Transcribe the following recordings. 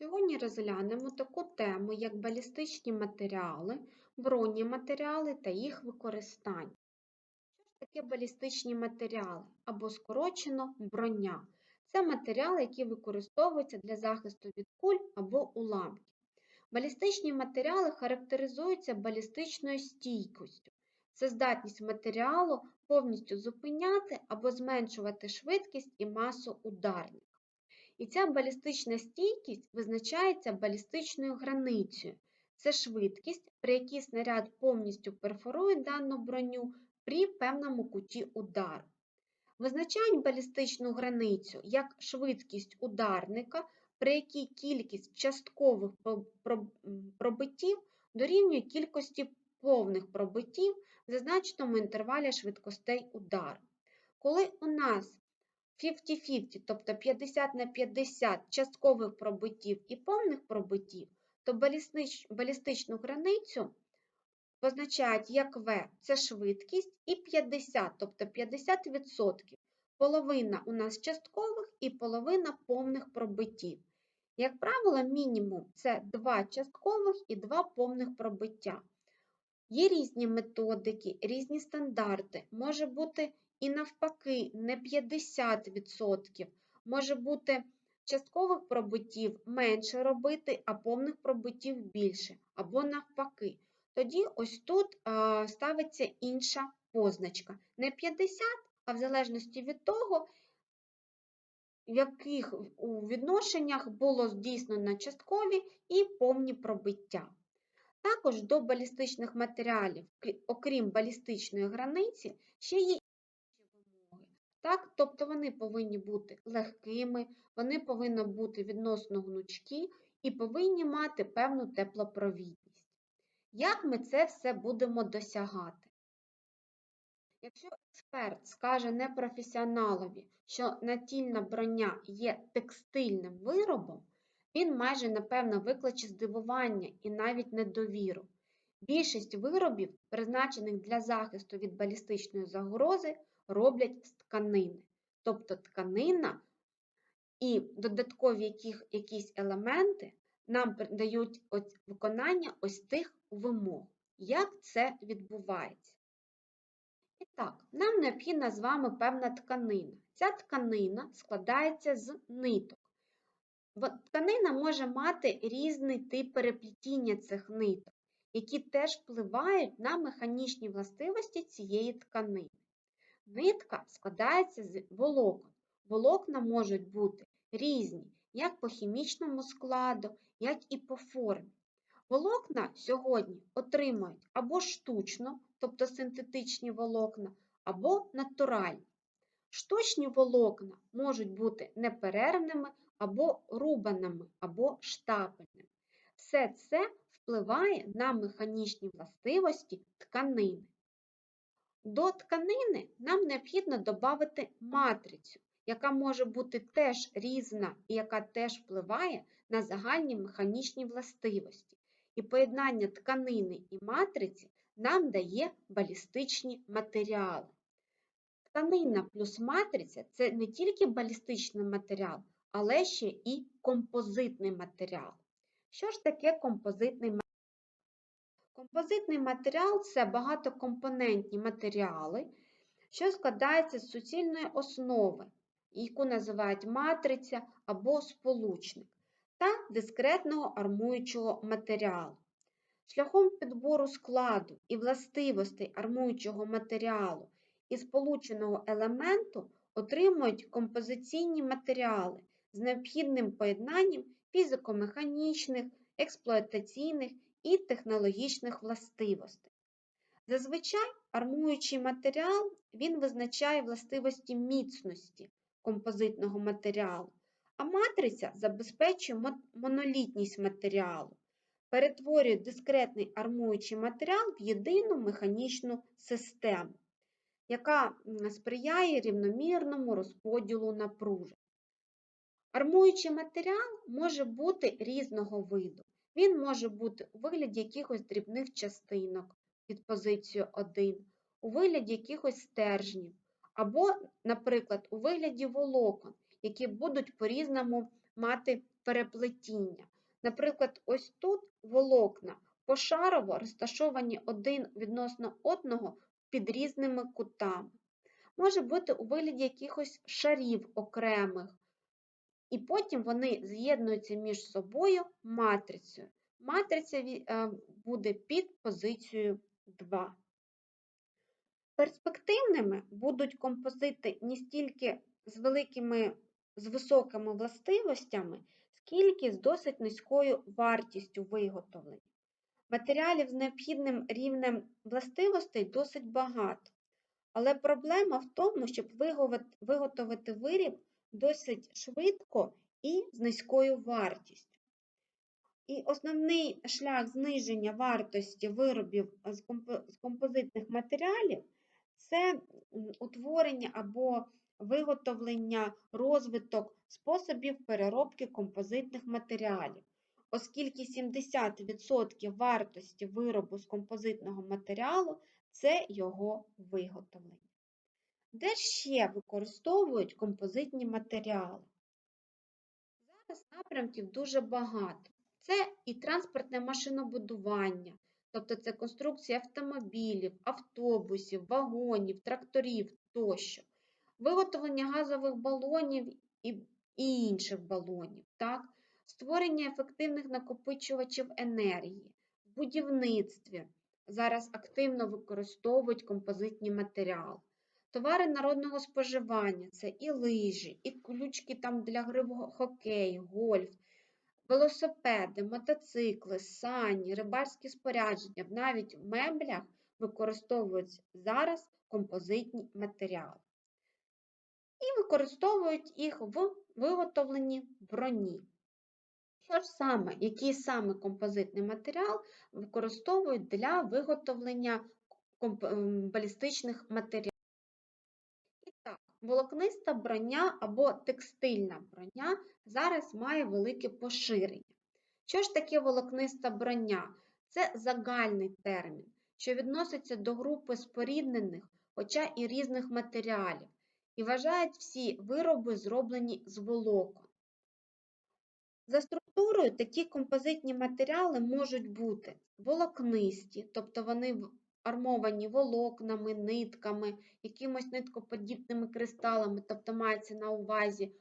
Сьогодні розглянемо таку тему, як балістичні матеріали, бронематеріали та їх використання. Що ж таке балістичні матеріали або скорочено броня? Це матеріали, які використовуються для захисту від куль або уламків. Балістичні матеріали характеризуються балістичною стійкістю. Це здатність матеріалу повністю зупиняти або зменшувати швидкість і масу ударника. І ця балістична стійкість визначається балістичною границею. Це швидкість, при якій снаряд повністю перфорує дану броню при певному куті удару. Визначають балістичну границю як швидкість ударника, при якій кількість часткових пробиттів дорівнює кількості повних пробиттів в зазначеному інтервалі швидкостей удару. Коли у нас 50-50, тобто 50 на 50 часткових пробиттів і повних пробиттів, то балістичну границю позначають як В це швидкість і 50, тобто 50%. Половина у нас часткових і половина повних пробиттів. Як правило, мінімум це 2 часткових і 2 повних пробиття. Є різні методики, різні стандарти. Може бути і навпаки, не 50%. Може бути часткових пробиттів менше робити, а повних пробиттів більше, або навпаки. Тоді ось тут ставиться інша позначка. Не 50, а в залежності від того, в яких у відношеннях було здійснено часткові і повні пробиття. Також до балістичних матеріалів, окрім балістичної границі, ще є так? Тобто вони повинні бути легкими, вони повинні бути відносно гнучкі і повинні мати певну теплопровідність. Як ми це все будемо досягати? Якщо експерт скаже непрофесіоналові, що натільна броня є текстильним виробом, він майже напевно викличе здивування і навіть недовіру. Більшість виробів, призначених для захисту від балістичної загрози, роблять з тканини. Тобто тканина і додаткові яких, якісь елементи нам дають виконання ось тих вимог. Як це відбувається? І так, нам необхідна з вами певна тканина. Ця тканина складається з ниток. Тканина може мати різний тип переплетіння цих ниток, які теж впливають на механічні властивості цієї тканини. Нитка складається з волокон. Волокна можуть бути різні як по хімічному складу, як і по формі. Волокна сьогодні отримують або штучно, тобто синтетичні волокна, або натуральні. Штучні волокна можуть бути неперервними або рубаними, або штапельними. Все це впливає на механічні властивості тканини. До тканини нам необхідно додати матрицю, яка може бути теж різна і яка теж впливає на загальні механічні властивості. І поєднання тканини і матриці нам дає балістичні матеріали. Тканина плюс матриця це не тільки балістичний матеріал, але ще і композитний матеріал. Що ж таке композитний матеріал? Композитний матеріал це багатокомпонентні матеріали, що складаються з суцільної основи, яку називають матриця або сполучник, та дискретного армуючого матеріалу. Шляхом підбору складу і властивостей армуючого матеріалу і сполученого елементу отримують композиційні матеріали з необхідним поєднанням фізико-механічних, експлуатаційних і технологічних властивостей. Зазвичай армуючий матеріал він визначає властивості міцності композитного матеріалу, а матриця забезпечує монолітність матеріалу, перетворює дискретний армуючий матеріал в єдину механічну систему, яка сприяє рівномірному розподілу напружень. Армуючий матеріал може бути різного виду. Він може бути у вигляді якихось дрібних частинок під позицію 1, у вигляді якихось стержнів, або, наприклад, у вигляді волокон, які будуть по-різному мати переплетіння. Наприклад, ось тут волокна пошарово розташовані один відносно одного під різними кутами. Може бути у вигляді якихось шарів окремих, і потім вони з'єднуються між собою матрицею. Матриця е, буде під позицією 2. Перспективними будуть композити не стільки з великими, з високими властивостями, скільки з досить низькою вартістю виготовлення. Матеріалів з необхідним рівнем властивостей досить багато, але проблема в тому, щоб виготовити виріб досить швидко і з низькою вартістю. І основний шлях зниження вартості виробів з композитних матеріалів це утворення або виготовлення, розвиток способів переробки композитних матеріалів, оскільки 70% вартості виробу з композитного матеріалу це його виготовлення. Де ще використовують композитні матеріали? Зараз напрямків дуже багато. Це і транспортне машинобудування, тобто це конструкція автомобілів, автобусів, вагонів, тракторів тощо, виготовлення газових балонів і, і інших балонів, так? створення ефективних накопичувачів енергії, в будівництві. Зараз активно використовують композитні матеріали. Товари народного споживання це і лижі, і ключки там для гри в го- хокей, гольф, велосипеди, мотоцикли, сані, рибальські спорядження, навіть в меблях використовують зараз композитні матеріали. І використовують їх в виготовленні броні. Що ж саме, який саме композитний матеріал використовують для виготовлення ем, балістичних матеріалів? Волокниста броня або текстильна броня зараз має велике поширення. Що ж таке волокниста броня? Це загальний термін, що відноситься до групи споріднених, хоча і різних матеріалів, і вважають всі вироби, зроблені з волокон. За структурою такі композитні матеріали можуть бути волокнисті, тобто вони армовані волокнами, нитками, якимось ниткоподібними кристалами, тобто мається на увазі е,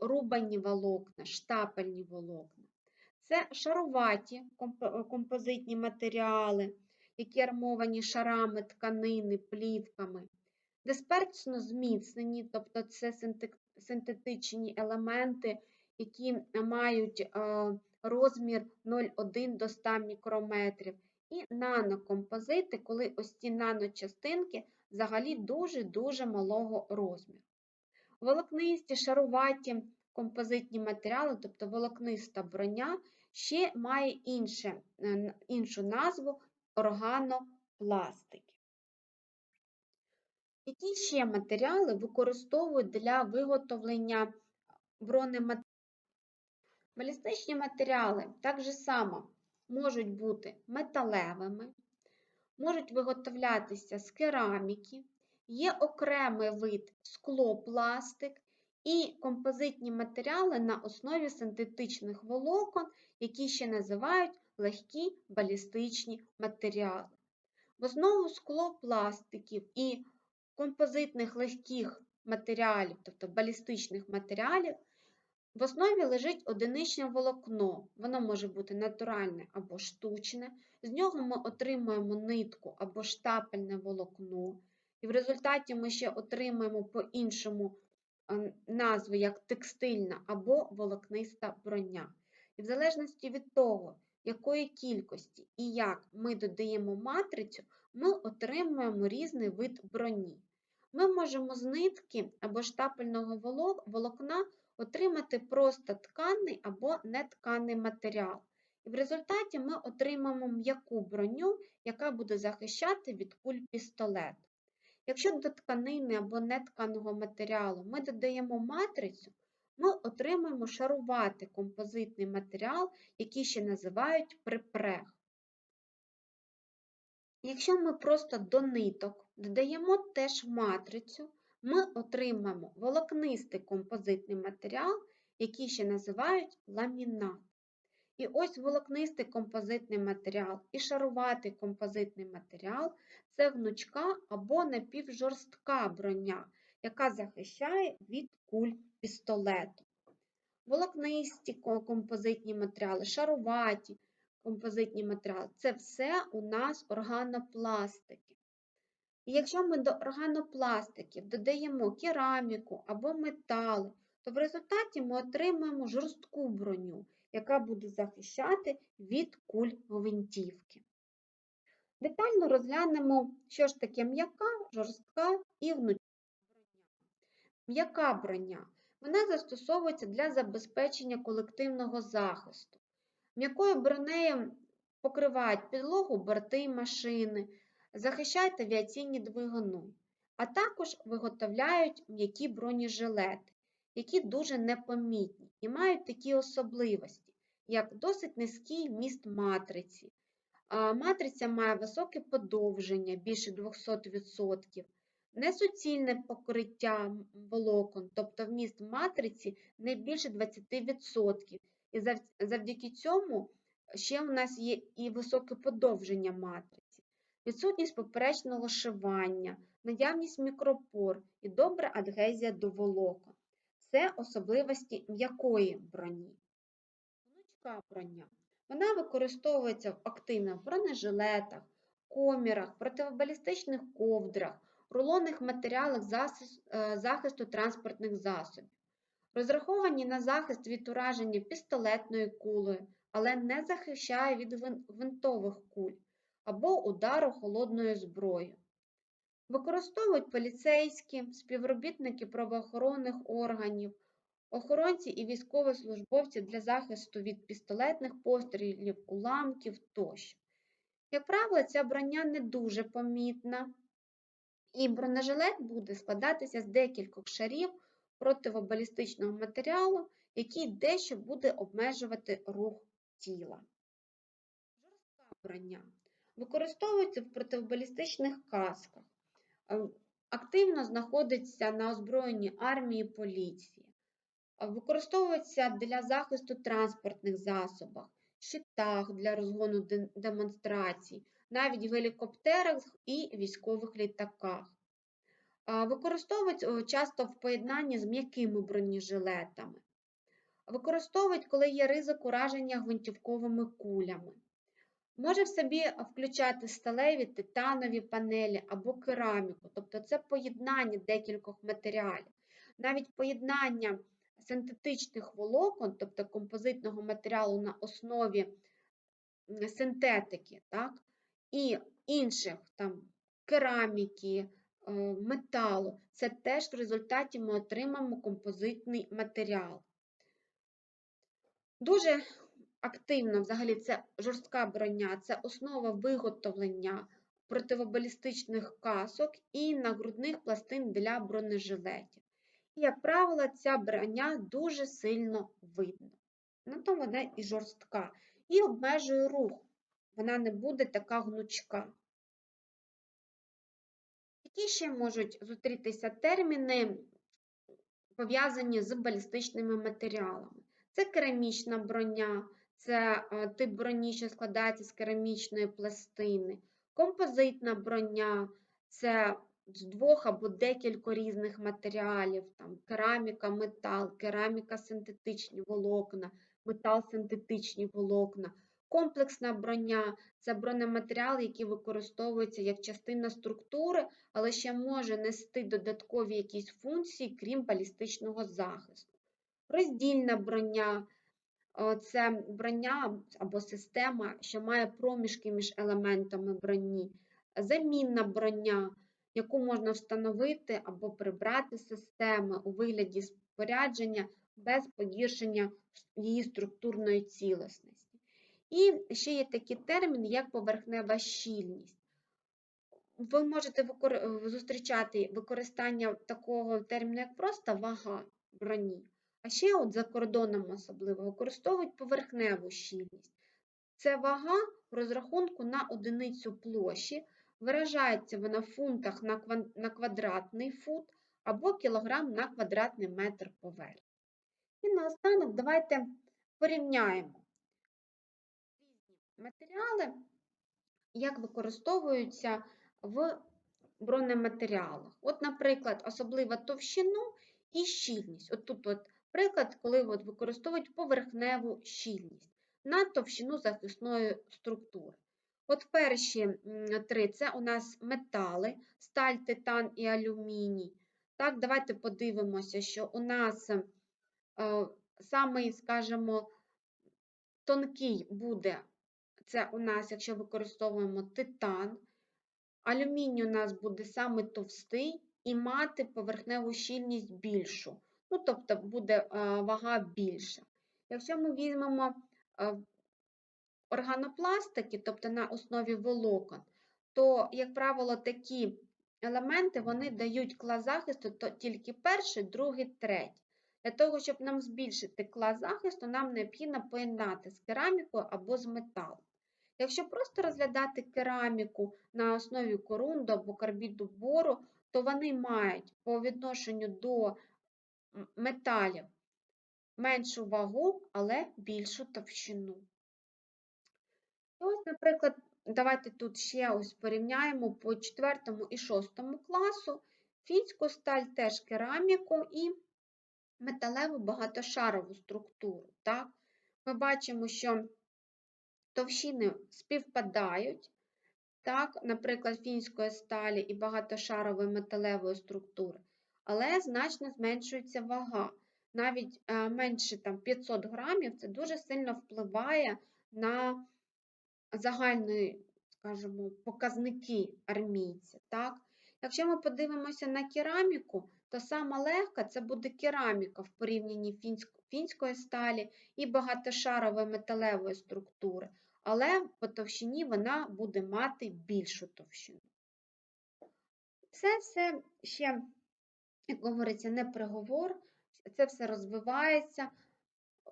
рубані волокна, штапельні волокна. Це шаруваті е, композитні матеріали, які армовані шарами тканини, плівками. Дисперсно зміцнені, тобто це синтетичні елементи, які мають е, розмір 0,1 до 100 мікрометрів. І нанокомпозити, коли ось ці наночастинки взагалі дуже-дуже малого розміру. Волокнисті, шаруваті композитні матеріали, тобто волокниста броня, ще має інше, е, іншу назву органопластики. Які ще матеріали використовують для виготовлення бронематеріалів? Балістичні матеріали так же само можуть бути металевими, можуть виготовлятися з кераміки, є окремий вид склопластик і композитні матеріали на основі синтетичних волокон, які ще називають легкі балістичні матеріали. В основу склопластиків і композитних легких матеріалів, тобто балістичних матеріалів, в основі лежить одиничне волокно. Воно може бути натуральне або штучне. З нього ми отримуємо нитку або штапельне волокно. І в результаті ми ще отримуємо по-іншому е, назву як текстильна або волокниста броня. І в залежності від того, якої кількості і як ми додаємо матрицю, ми отримуємо різний вид броні. Ми можемо з нитки або штапельного волокна отримати просто тканий або нетканий матеріал. І в результаті ми отримаємо м'яку броню, яка буде захищати від куль пістолету. Якщо до тканини або нетканого матеріалу ми додаємо матрицю, ми отримаємо шаруватий композитний матеріал, який ще називають припрег. Якщо ми просто до ниток додаємо теж матрицю, ми отримаємо волокнистий композитний матеріал, який ще називають ламінат. І ось волокнистий композитний матеріал і шаруватий композитний матеріал це гнучка або напівжорстка броня, яка захищає від куль пістолету. Волокнисті композитні матеріали, шаруваті композитні матеріали це все у нас органопластики. І якщо ми до органопластиків додаємо кераміку або метали, то в результаті ми отримаємо жорстку броню, яка буде захищати від куль гвинтівки. Детально розглянемо, що ж таке м'яка, жорстка і гнучка броня. М'яка броня вона застосовується для забезпечення колективного захисту. М'якою бронею покривають підлогу борти машини, захищають авіаційні двигуни, а також виготовляють м'які бронежилети, які дуже непомітні і мають такі особливості, як досить низький міст матриці. Матриця має високе подовження більше 200%, несуцільне покриття волокон, тобто вміст матриці не більше 20%. І завдяки цьому ще у нас є і високе подовження матриці, відсутність поперечного шивання, наявність мікропор і добра адгезія до волокон. Це особливості м'якої броні. Гнучка броня. Вона використовується в активних бронежилетах, комірах, противобалістичних ковдрах, рулонних матеріалах е, захисту транспортних засобів. Розраховані на захист від ураження пістолетною кулею, але не захищає від гвинтових куль або удару холодною зброєю. Використовують поліцейські, співробітники правоохоронних органів, охоронці і військовослужбовці для захисту від пістолетних пострілів, уламків тощо. Як правило, ця броня не дуже помітна, і бронежилет буде складатися з декількох шарів противобалістичного матеріалу, який дещо буде обмежувати рух тіла. Жорстка броня використовується в противобалістичних касках, ем, активно знаходиться на озброєнні армії поліції, використовується для захисту транспортних засобів, щитах для розгону демонстрацій, навіть в гелікоптерах і військових літаках. Використовують часто в поєднанні з м'якими бронежилетами. Використовують, коли є ризик ураження гвинтівковими кулями. Може в собі включати сталеві, титанові панелі або кераміку, тобто це поєднання декількох матеріалів. Навіть поєднання синтетичних волокон, тобто композитного матеріалу на основі синтетики, так, і інших там кераміки, Е, металу. Це теж в результаті ми отримаємо композитний матеріал. Дуже активно, взагалі, це жорстка броня, це основа виготовлення противобалістичних касок і нагрудних пластин для бронежилетів. І, як правило, ця броня дуже сильно видно. На тому вона і жорстка. І обмежує рух. Вона не буде така гнучка. Які ще можуть зустрітися терміни, пов'язані з балістичними матеріалами? Це керамічна броня, це е, тип броні, що складається з керамічної пластини, композитна броня це з двох або декілька різних матеріалів, там кераміка, метал, кераміка синтетичні волокна, метал синтетичні волокна. Комплексна броня це бронематеріал, який використовується як частина структури, але ще може нести додаткові якісь функції, крім балістичного захисту. Роздільна броня це броня або система, що має проміжки між елементами броні, замінна броня, яку можна встановити або прибрати системи у вигляді спорядження без погіршення її структурної цілісності. І ще є такий термін, як поверхнева щільність. Ви можете зустрічати використання такого терміну, як просто вага броні. А ще от за кордоном особливо використовують поверхневу щільність. Це вага розрахунку на одиницю площі, виражається вона в фунтах на квадратний фут або кілограм на квадратний метр поверхні. І наостанок давайте порівняємо матеріали, як використовуються в бронематеріалах. От, наприклад, особлива товщину і щільність. От тут от приклад, коли от використовують поверхневу щільність на товщину захисної структури. От перші три це у нас метали, сталь, титан і алюміній. Так, давайте подивимося, що у нас е, самий, скажімо, тонкий буде, це у нас, якщо використовуємо титан, алюміній у нас буде саме товстий і мати поверхневу щільність більшу. Ну, тобто буде е, вага більша. Якщо ми візьмемо е, органопластики, тобто на основі волокон, то, як правило, такі елементи вони дають клас захисту то тільки перший, другий, третій. Для того, щоб нам збільшити клас захисту, нам необхідно поєднати з керамікою або з металом. Якщо просто розглядати кераміку на основі корунду або карбіду бору, то вони мають по відношенню до металів меншу вагу, але більшу товщину. Ось, наприклад, давайте тут ще ось порівняємо по 4 і 6 класу фінську сталь, теж кераміку і металеву багатошарову структуру. Так? Ми бачимо, що товщини співпадають, так, наприклад, фінської сталі і багатошарової металевої структури, але значно зменшується вага. Навіть е, менше там, 500 грамів це дуже сильно впливає на загальні, скажімо, показники армійця. Так? Якщо ми подивимося на кераміку, то сама легка це буде кераміка в порівнянні фінської сталі і багатошарової металевої структури, але по товщині вона буде мати більшу товщину. Це все ще, як говориться, не приговор, це все розвивається,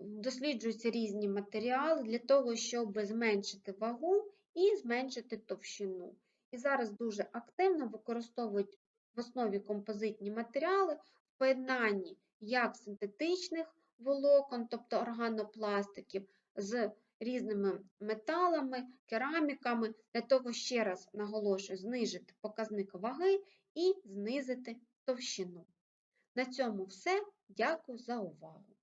досліджуються різні матеріали для того, щоб зменшити вагу і зменшити товщину. І зараз дуже активно використовують в основі композитні матеріали в поєднанні як синтетичних волокон, тобто органопластиків, з різними металами, кераміками, для того, ще раз наголошую, знижити показник ваги і знизити товщину. На цьому все. Дякую за увагу!